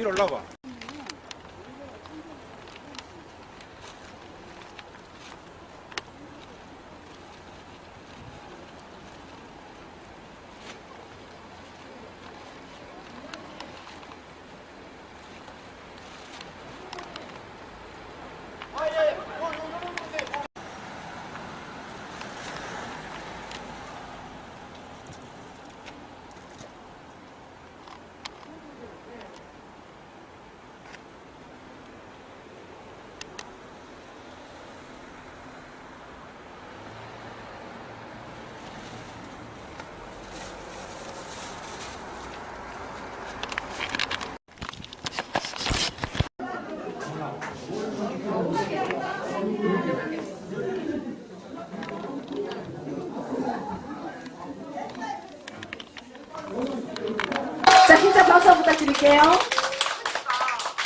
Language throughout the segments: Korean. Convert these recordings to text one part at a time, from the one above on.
위로 올라봐. 박수 부탁드릴게요.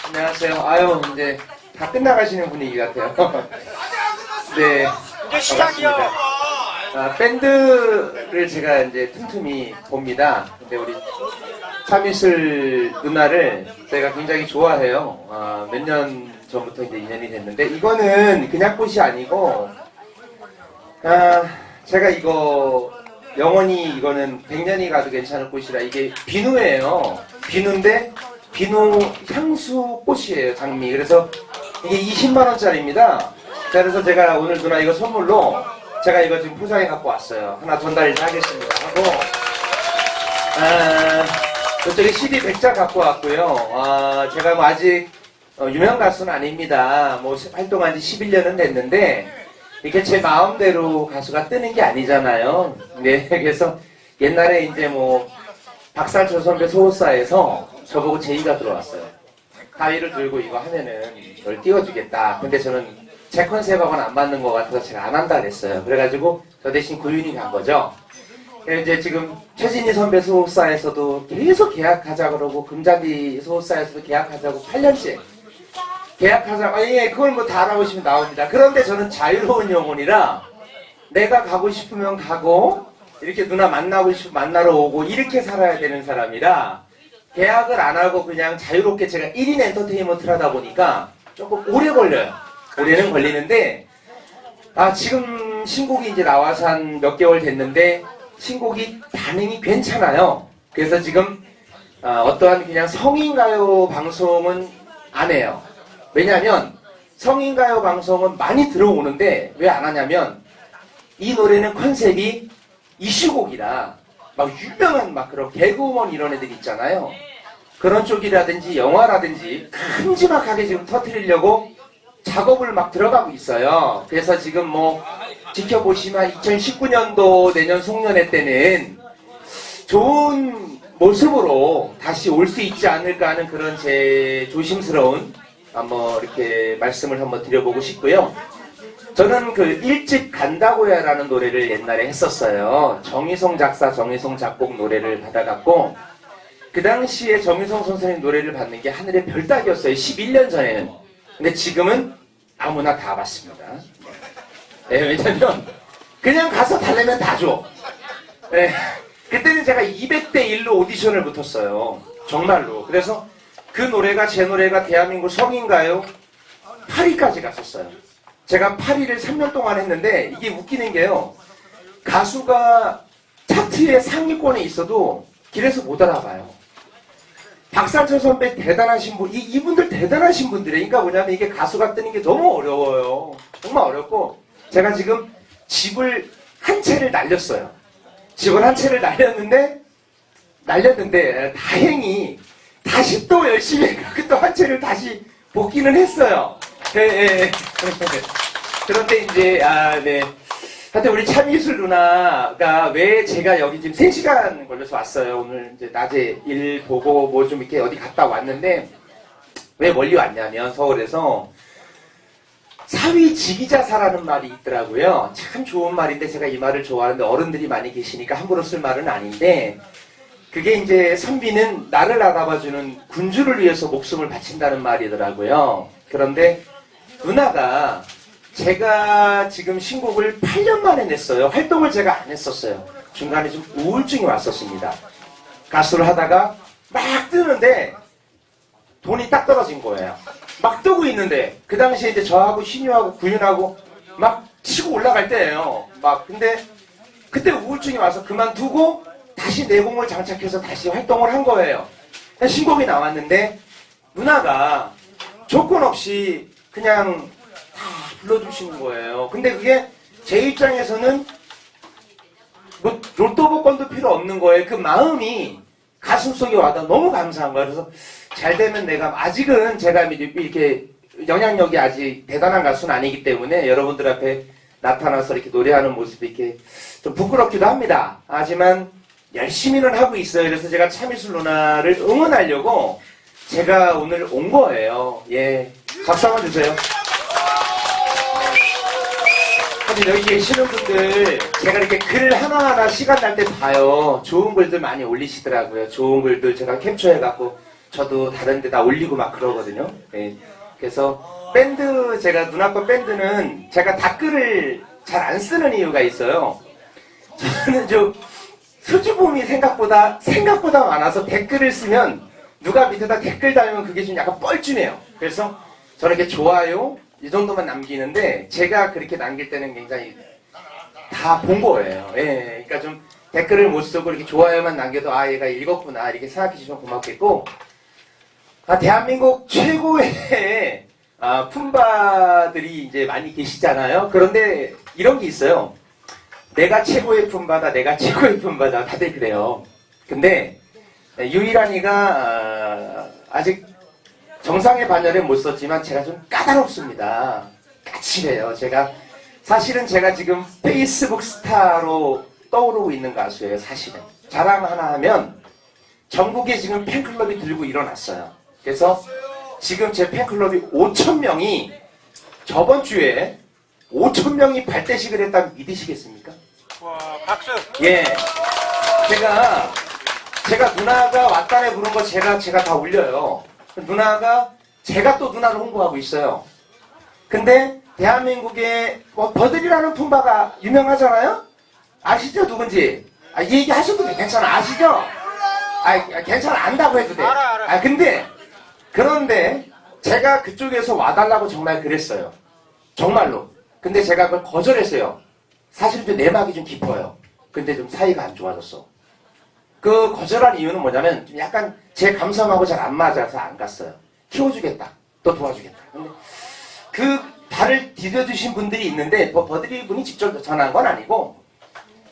안녕하세요. 아유, 이제 다 끝나가시는 분위기 같아요. 네. 이제 시작이요. 아, 밴드를 제가 이제 틈틈이 봅니다. 근데 우리 차미슬 누나를 제가 굉장히 좋아해요. 아, 몇 년 전부터 이제 인연이 됐는데, 이거는 그냥 꽃이 아니고, 아, 제가 이거, 영원히 이거는 100년이 가도 괜찮을 꽃이라 이게 비누예요. 비누인데, 비누 향수 꽃이에요, 장미. 그래서 이게 20만원짜리입니다. 그래서 제가 오늘 누나 이거 선물로 제가 이거 지금 포장해 갖고 왔어요. 하나 전달 하겠습니다. 하고, 아, 저쪽에 CD 100장 갖고 왔고요. 아, 제가 뭐 아직 어, 유명 가수는 아닙니다. 뭐 시- 활동한 지 11년은 됐는데, 이렇게 제 마음대로 가수가 뜨는 게 아니잖아요. 네, 그래서 옛날에 이제 뭐, 박살철 선배 소호사에서 저보고 제의가 들어왔어요. 가위를 들고 이거 하면은 널 띄워주겠다. 근데 저는 제 컨셉하고는 안 맞는 것 같아서 제가 안 한다 그랬어요. 그래가지고 저 대신 구윤이 간 거죠. 이제 지금 최진희 선배 소속사에서도 계속 계약하자 그러고 금자비 소속사에서도 계약하자고 8년째 계약하자. 아, 예, 그걸 뭐 다 알아보시면 나옵니다. 그런데 저는 자유로운 영혼이라 내가 가고 싶으면 가고 이렇게 누나 만나고 싶으면 만나러 오고 이렇게 살아야 되는 사람이라 계약을 안 하고 그냥 자유롭게 제가 1인 엔터테인먼트를 하다 보니까 조금 오래 걸려요. 오래는 걸리는데 아 지금 신곡이 이제 나와서 한 몇 개월 됐는데 신곡이 반응이 괜찮아요. 그래서 지금 아, 어떠한 그냥 성인가요 방송은 안 해요. 왜냐하면 성인가요 방송은 많이 들어오는데 왜 안 하냐면 이 노래는 컨셉이 이슈곡이라 막 유명한 막 그런 개그우먼 이런 애들 있잖아요. 그런 쪽이라든지 영화라든지 큼지막하게 지금 터트리려고 작업을 막 들어가고 있어요. 그래서 지금 뭐 지켜보시면 2019년도 내년 송년회 때는 좋은 모습으로 다시 올 수 있지 않을까 하는 그런 제 조심스러운 한번 이렇게 말씀을 한번 드려보고 싶고요. 저는 그 일찍 간다고야라는 노래를 옛날에 했었어요. 정희성 작사, 정희성 작곡 노래를 받아갖고 그 당시에 정희성 선생님 노래를 받는 게 하늘의 별 따기였어요. 11년 전에는. 근데 지금은 아무나 다 받습니다. 네, 왜냐면 그냥 가서 달래면 다 줘. 네, 그때는 제가 200대 1로 오디션을 붙었어요. 정말로. 그래서 그 노래가 제 노래가 대한민국 성인가요? 8위까지 갔었어요. 제가 8위를 3년 동안 했는데 이게 웃기는 게요. 가수가 차트의 상위권에 있어도 길에서 못 알아봐요. 박상철 선배 대단하신 분, 이, 이분들 대단하신 분들이에요. 그러니까 뭐냐면 이게 가수가 뜨는 게 너무 어려워요. 정말 어렵고 제가 지금 집을 한 채를 날렸어요. 집을 한 채를 날렸는데 날렸는데 다행히 다시 또 열심히 해갖고 또한 채를 다시 복귀는 했어요. 예, 예, 예. 그런데 이제 아 네. 하여튼 우리 참이슬 누나가 왜 제가 여기 지금 3시간 걸려서 왔어요. 오늘 이제 낮에 일 보고 뭐 좀 이렇게 어디 갔다 왔는데 왜 멀리 왔냐면 서울에서 사위 지기자사라는 말이 있더라고요. 참 좋은 말인데 제가 이 말을 좋아하는데 어른들이 많이 계시니까 함부로 쓸 말은 아닌데 그게 이제 선비는 나를 알아봐주는 군주를 위해서 목숨을 바친다는 말이더라고요. 그런데 누나가 제가 지금 신곡을 8년 만에 냈어요. 활동을 제가 안 했었어요. 중간에 좀 우울증이 왔었습니다. 가수를 하다가 막 뜨는데 돈이 딱 떨어진 거예요. 막 뜨고 있는데 그 당시에 이제 저하고 신유하고 구윤하고 막 치고 올라갈 때예요. 막 근데 그때 우울증이 와서 그만두고 다시 내공을 장착해서 다시 활동을 한 거예요. 신곡이 나왔는데 누나가 조건 없이 그냥 다 불러주시는 거예요. 근데 그게 제 입장에서는 뭐 로또 복권도 필요 없는 거예요. 그 마음이 가슴속에 와다 너무 감사한 거예요. 그래서 잘 되면 내가 아직은 제가 이렇게 영향력이 아직 대단한 가수는 아니기 때문에 여러분들 앞에 나타나서 이렇게 노래하는 모습이 이렇게 좀 부끄럽기도 합니다. 하지만 열심히는 하고 있어요. 그래서 제가 참이슬 누나를 응원하려고 제가 오늘 온 거예요. 예. 박수 한번 주세요. 사실 여기 계시는 분들 제가 이렇게 글 하나하나 시간 날 때 봐요. 좋은 글들 많이 올리시더라고요. 좋은 글들 제가 캡처해갖고 저도 다른 데다 올리고 막 그러거든요. 예. 그래서 밴드 제가 눈아빠 밴드는 제가 댓글을 잘 안 쓰는 이유가 있어요. 저는 좀 수줍음이 생각보다 생각보다 많아서 댓글을 쓰면 누가 밑에다 댓글 달면 그게 좀 약간 뻘쭘해요. 그래서 저는 이렇게 좋아요 이 정도만 남기는데 제가 그렇게 남길 때는 굉장히 다 본 거예요. 예, 그러니까 좀 댓글을 못 쓰고 이렇게 좋아요만 남겨도 아 얘가 읽었구나 이렇게 생각해 주시면 고맙겠고 아 대한민국 최고의 아, 품바들이 이제 많이 계시잖아요. 그런데 이런 게 있어요. 내가 최고의 품바다, 내가 최고의 품바다 다들 그래요. 근데 유일한 이가 아, 아직 정상의 반열에 못 썼지만 제가 좀 까다롭습니다. 까칠해요. 제가 사실은 제가 지금 페이스북 스타로 떠오르고 있는 가수예요. 사실은 자랑 하나 하면 전국에 지금 팬클럽이 들고 일어났어요. 그래서 지금 제 팬클럽이 5천 명이 저번 주에 5천 명이 발대식을 했다면 믿으시겠습니까? 와 박수. 예. 제가, 제가 누나가 왔다네 부른 거 제가, 제가 다 올려요. 누나가, 제가 또 누나를 홍보하고 있어요. 근데, 대한민국에, 뭐, 버들이라는 품바가 유명하잖아요? 아시죠? 누군지? 아, 이 얘기 하셔도 돼. 괜찮아. 아시죠? 아, 괜찮아. 안다고 해도 돼. 아, 근데, 그런데, 제가 그쪽에서 와달라고 정말 그랬어요. 정말로. 근데 제가 그걸 거절했어요. 사실 좀 내막이 좀 깊어요. 근데 좀 사이가 안 좋아졌어. 그 거절한 이유는 뭐냐면 좀 약간 제 감성하고 잘 안 맞아서 안 갔어요. 키워주겠다. 또 도와주겠다. 그 발을 디뎌주신 분들이 있는데 뭐 버드리 분이 직접 전화한 건 아니고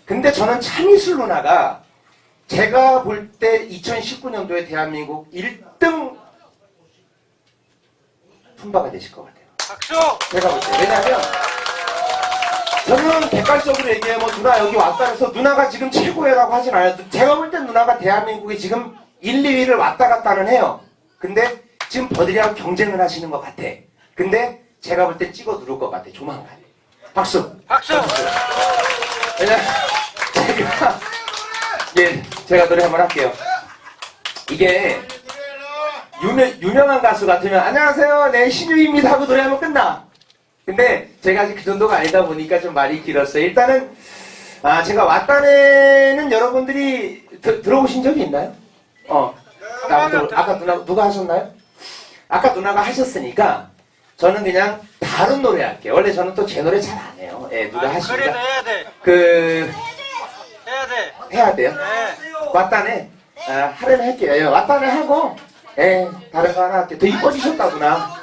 근데 저는 참이슬 누나가 제가 볼 때 2019년도에 대한민국 1등 품바가 되실 것 같아요. 박수. 제가 볼 때. 왜냐면, 저는 객관적으로 얘기해, 뭐, 누나 여기 왔다 해서 누나가 지금 최고예라고 하진 않아요. 제가 볼땐 누나가 대한민국에 지금 1, 2위를 왔다 갔다는 해요. 근데 지금 버들이랑 경쟁을 하시는 것 같아. 근데 제가 볼 때 찍어 누를 것 같아. 조만간. 박수. 박수. 왜냐, 제가, 예, 제가 노래 한번 할게요. 이게, 유명, 유명한 가수 같으면, 안녕하세요, 네, 신유입니다 하고 노래하면 끝나. 근데 제가 아직 그 정도가 아니다 보니까 좀 말이 길었어요. 일단은, 아, 제가 왔다네는 여러분들이 드- 들어보신 적이 있나요? 어. 나부터, 아까 누나, 누가 하셨나요? 아까 누나가 하셨으니까, 저는 그냥 다른 노래 할게요. 원래 저는 또 제 노래 잘 안 해요. 예, 누가 아니, 그래도 하시니까. 해야 돼. 그, 해야 돼. 해야 돼요? 네. 왔다네. 아, 하려면 할게요. 예, 왔다네 하고, 예, 다른 거 하나 할게요. 더 이뻐지셨다구나.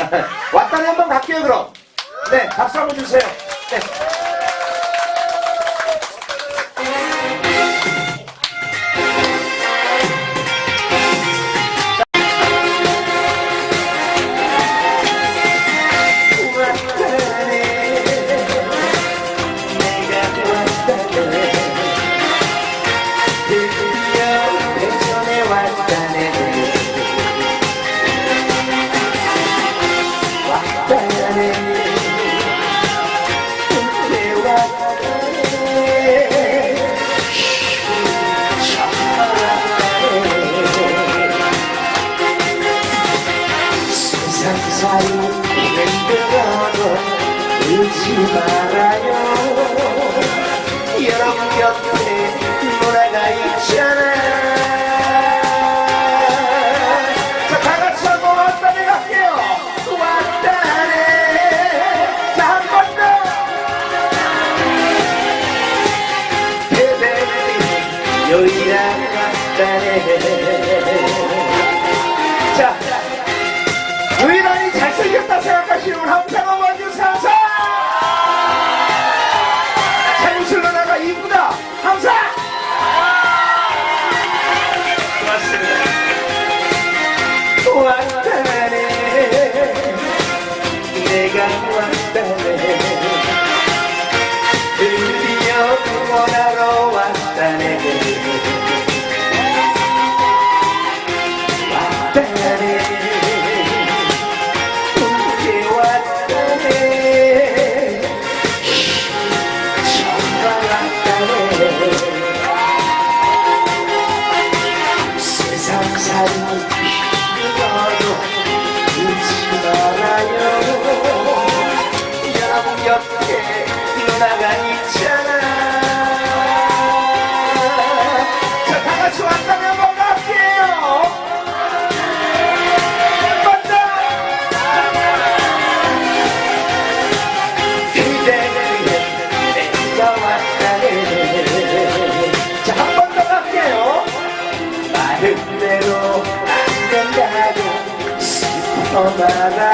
왔다네 한번 갈게요, 그럼. 네, 박수 한번 주세요. 네. 슬퍼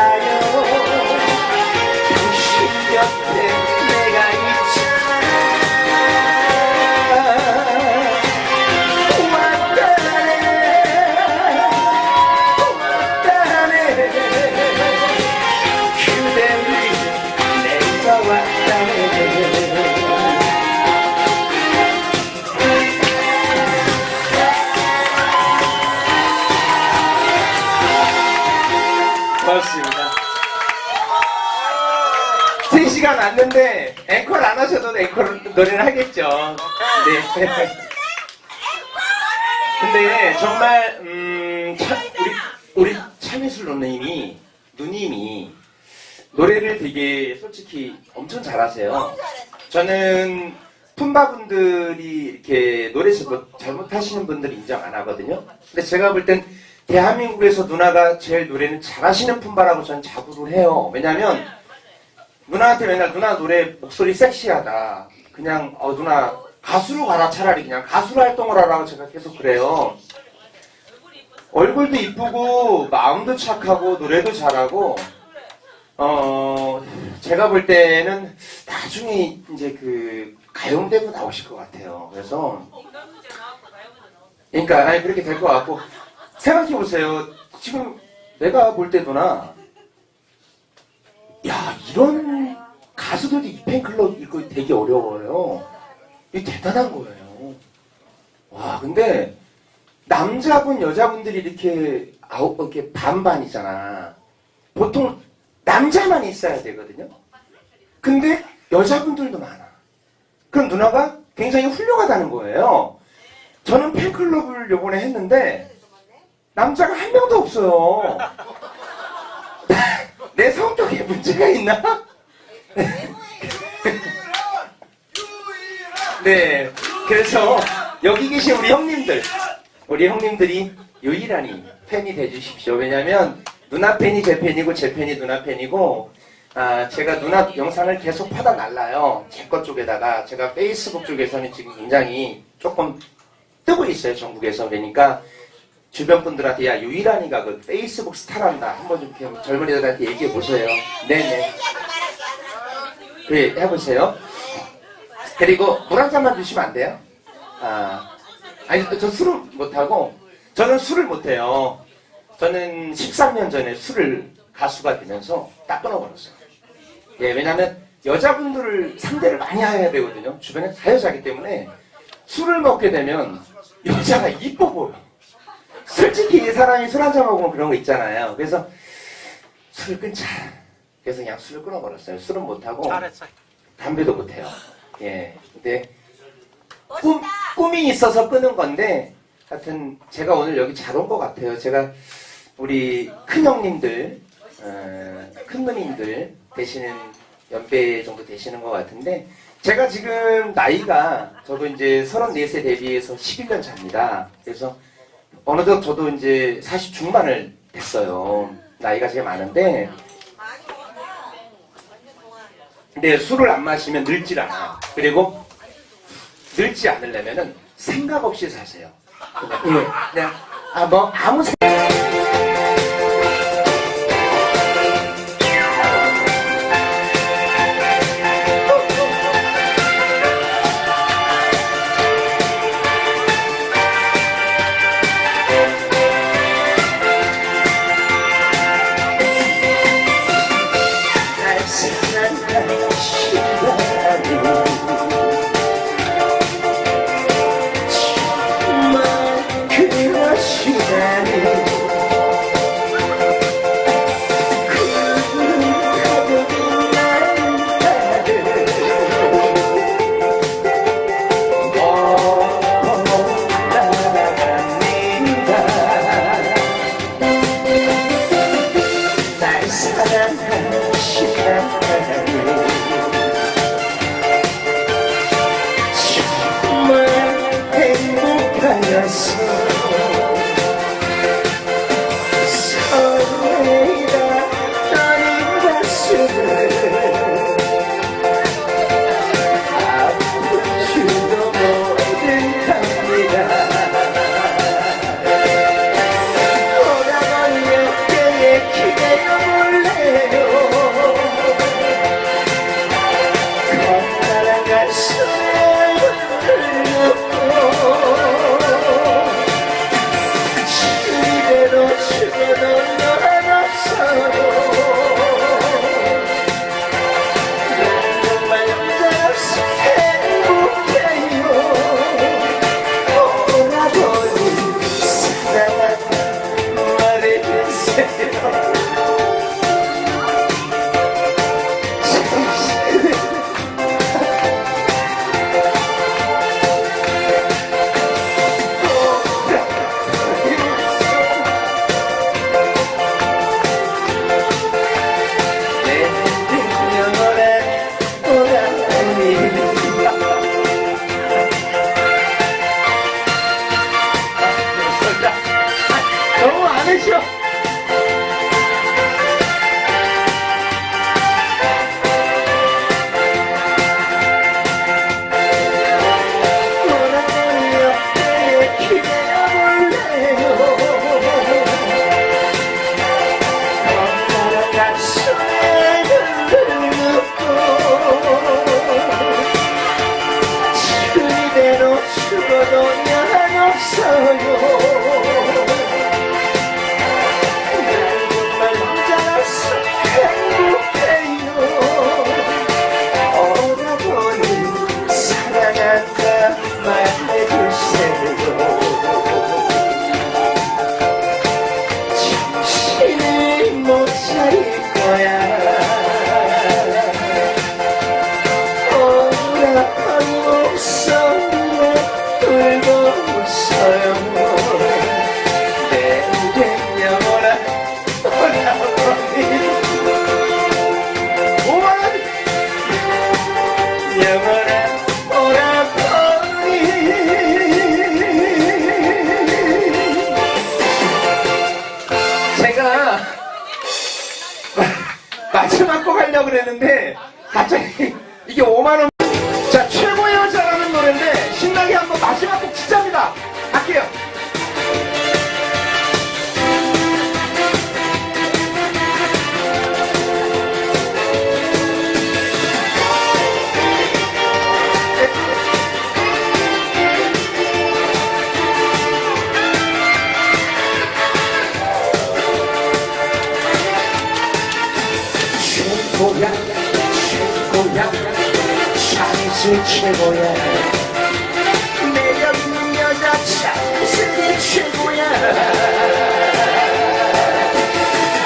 왔는데 앵콜 안 하셔도 앵콜 노래를 하겠죠. 네. 근데 정말 음, 참, 우리 우리 참이슬 누님이 누님이 노래를 되게 솔직히 엄청 잘하세요. 저는 품바분들이 이렇게 노래 잘못- 잘못하시는 분들 인정 안 하거든요. 근데 제가 볼 땐 대한민국에서 누나가 제일 노래는 잘하시는 품바라고 저는 자부를 해요. 왜냐면 누나한테 맨날 누나 노래 목소리 섹시하다. 그냥 어 누나 가수로 가라 차라리 그냥 가수로 활동을 하라고 제가 계속 그래요. 얼굴도 이쁘고 마음도 착하고 노래도 잘하고 어 제가 볼 때는 나중에 이제 그 가요대도 나오실 것 같아요. 그래서 그러니까 아니 그렇게 될 것 같고 생각해 보세요. 지금 내가 볼때 누나 야 이런 가수들이 이 팬클럽 이거 되게 어려워요. 이게 대단한 거예요. 와 근데 남자분 여자분들이 이렇게 아홉 이렇게 반반이잖아. 보통 남자만 있어야 되거든요. 근데 여자분들도 많아. 그럼 누나가 굉장히 훌륭하다는 거예요. 저는 팬클럽을 요번에 했는데 남자가 한 명도 없어요. 내 성격에 문제가 있나? 네. 그래서 여기 계신 우리 형님들, 우리 형님들이 유일하니 팬이 돼주십시오. 왜냐면 누나 팬이 제 팬이고 제 팬이 누나 팬이고 아, 제가 누나 영상을 계속 파다 날라요. 제 것 쪽에다가 제가 페이스북 쪽에서는 지금 굉장히 조금 뜨고 있어요. 전국에서. 그러니까 주변 분들한테 야 유일하니가 그 페이스북 스타란다. 한번 좀 이렇게 젊은이들한테 얘기해 보세요. 네네. 네, 해보세요. 그리고 물 한 잔만 주시면 안 돼요? 아, 아니, 저 술을 못 하고, 저는 술을 못 해요. 저는 13년 전에 술을 가수가 되면서 딱 끊어버렸어요. 예, 왜냐면 여자분들을 상대를 많이 해야 되거든요. 주변에 다 여자기 때문에 술을 먹게 되면 여자가 이뻐 보여. 솔직히 이 사람이 술 한잔 먹으면 그런 거 있잖아요. 그래서 술을 끊자. 그래서 그냥 술을 끊어버렸어요. 술은 못하고. 잘했어. 담배도 못해요. 예. 근데 꿈, 꿈이 있어서 끄는 건데 하여튼 제가 오늘 여기 잘 온 것 같아요. 제가 우리 큰 형님들, 어, 큰 누님들 되시는 연배 정도 되시는 것 같은데 제가 지금 나이가 저도 이제 34세 데뷔해서 11년 차입니다. 그래서 어느덧 저도 이제 40 중반을 됐어요. 나이가 제일 많은데. 근데 술을 안 마시면 늙지 않아. 그리고 늙지 않으려면은 생각 없이 사세요. 그냥, 그냥 아, 뭐, 아무 생각 이게 뭐야? 내가 믿는 여자 당신이 최고야.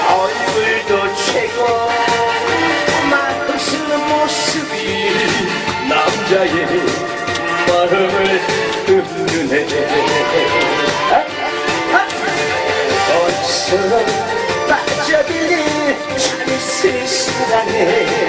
얼굴도 최고. 만스는 모습이 남자의 마음을 흔드네. 어디서 빠져들린 참이 세상에.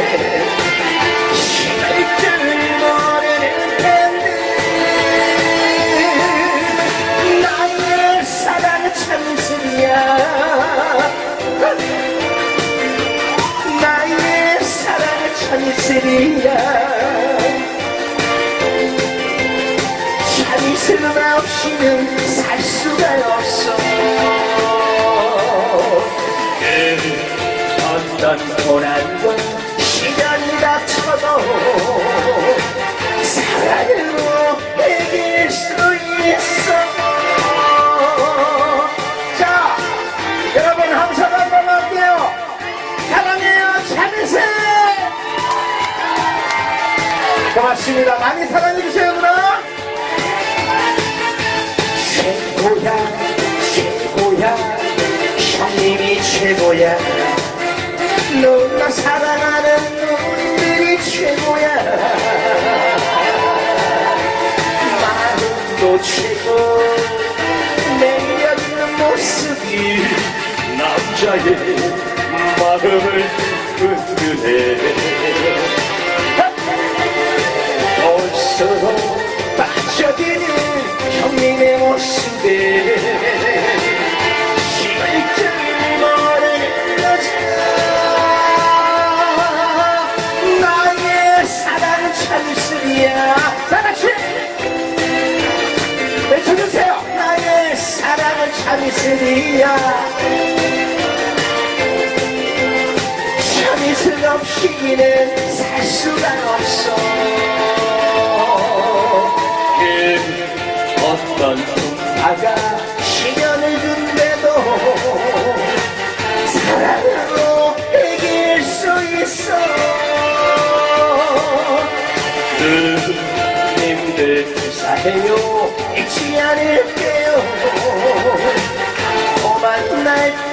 있습니다. 많이 사랑해주세요, 누나! 최고야, 최고야, 형님이 최고야. 너가 사랑하는 우리들이 최고야. 마음도 최고, 남자의 마음을 흔드네. 일이야. 참이슬 없이는 살 수가 없어. 그 어떤 풍파가 시련을 준대도 사랑으로 이길 수 있어. 늘 그 힘들 사해요. 잊지 않을게. night.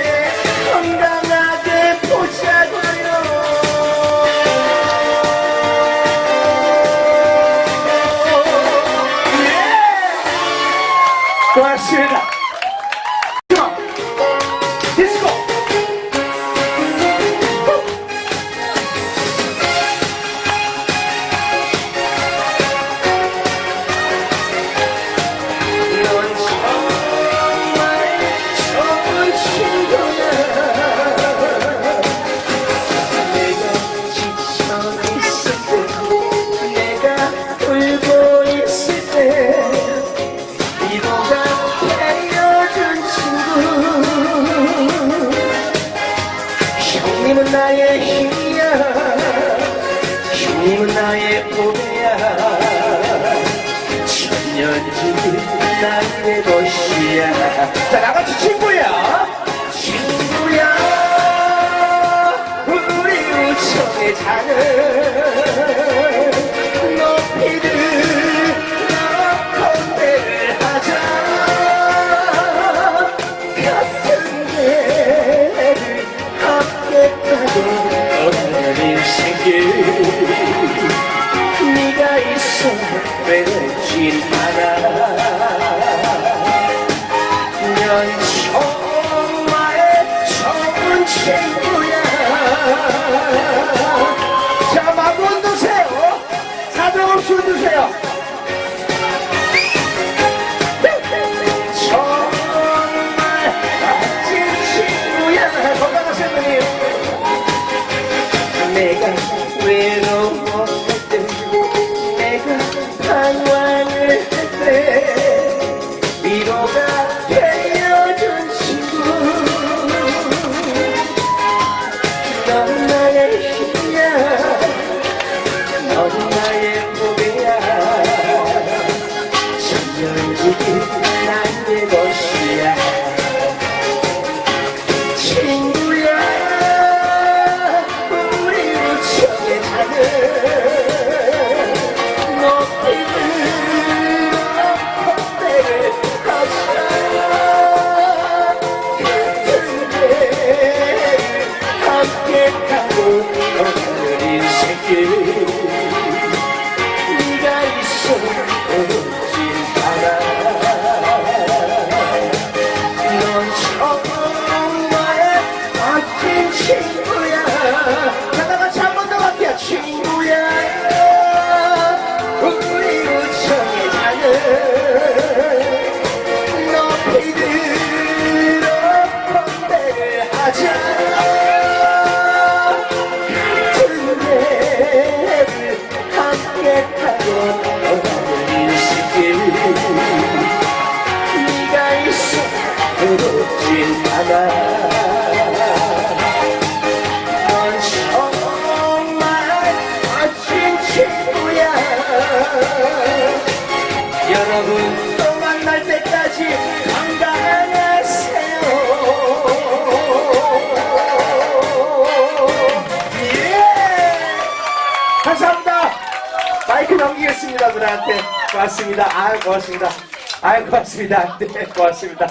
고맙습니다. 아, 고맙습니다. 아, 고맙습니다. 네, 고맙습니다.